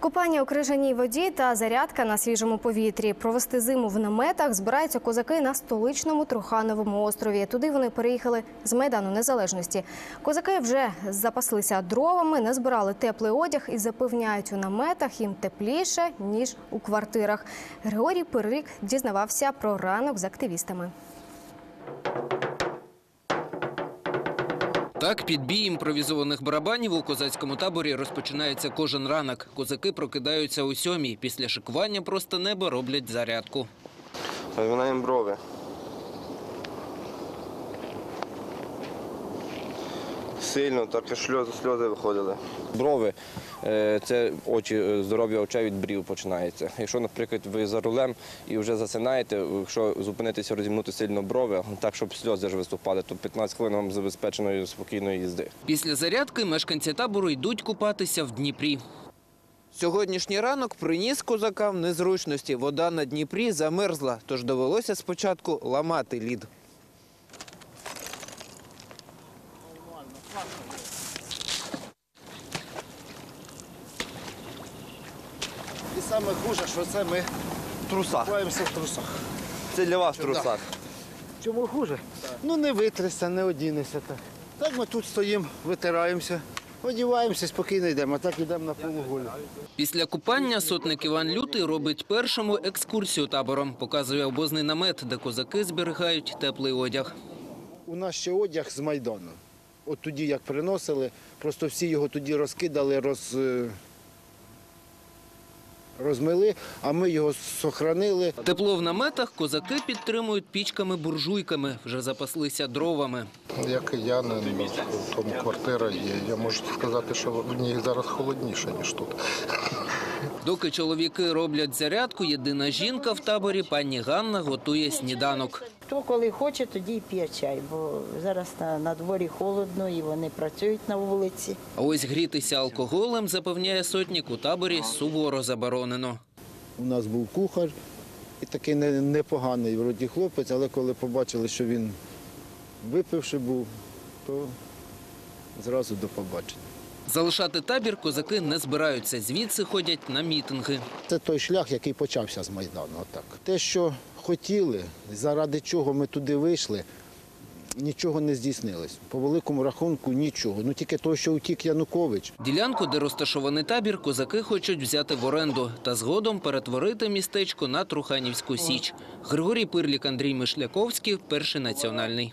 Купання у крижаній воді та зарядка на свіжому повітрі. Провести зиму в наметах збираються козаки на столичному Трухановому острові. Туди вони переїхали з Майдану Незалежності. Козаки вже запаслися дровами, не збирали теплий одяг і запевняють, у наметах їм тепліше, ніж у квартирах. Григорій Пирик дізнавався про ранок з активістами. Так, під бій імпровізованих барабанів у козацькому таборі розпочинається кожен ранок. Козаки прокидаються у сьомій. Після шикування просто неба роблять зарядку. Вона брови. Сильно, так і сльози, сльози виходили. Брови е, це очі, е, здоров'я очей від брів починається. Якщо, наприклад, ви за рулем і вже засинаєте, якщо зупинитися, розімнути сильно брови, так щоб сльози ж виступали, то 15 хвилин вам забезпеченої спокійної їзди. Після зарядки мешканці табору йдуть купатися в Дніпрі. Сьогоднішній ранок приніс козакам незручності. Вода на Дніпрі замерзла, тож довелося спочатку ламати лід. І саме хуже, що це ми Труса. купаємося в трусах. Це для вас в трусах. Чому хуже? Ну не витрися, не одінешся так. Так ми тут стоїмо, витираємося, одіваємося, спокійно йдемо, а так йдемо на полуголі. Після купання сотник Іван Лютий робить першому екскурсію табором. Показує обозний намет, де козаки зберігають теплий одяг. У нас ще одяг з Майдану. От тоді як приносили, просто всі його тоді розкидали, роз, е, розмили, а ми його сохранили. Тепло в наметах козаки підтримують пічками-буржуйками. Вже запаслися дровами. Я киянин, в тому квартира є. Я можу сказати, що в ній зараз холодніше, ніж тут. Доки чоловіки роблять зарядку, єдина жінка в таборі пані Ганна готує сніданок. Хто коли хоче, тоді й п'є чай, бо зараз на, на дворі холодно і вони працюють на вулиці. А ось грітися алкоголем, запевняє сотник, у таборі суворо заборонено. У нас був кухар і такий непоганий вроді хлопець, але коли побачили, що він випивши був, то зразу до побачення. Залишати табір козаки не збираються. Звідси ходять на мітинги. Це той шлях, який почався з Майдану. Отак. Те, що хотіли, заради чого ми туди вийшли, нічого не здійснилось. По великому рахунку нічого. Ну тільки того, що утік Янукович. Ділянку, де розташований табір, козаки хочуть взяти в оренду та згодом перетворити містечко на Труханівську січ. Григорій Пирлік, Андрій Мишляковський, перший національний.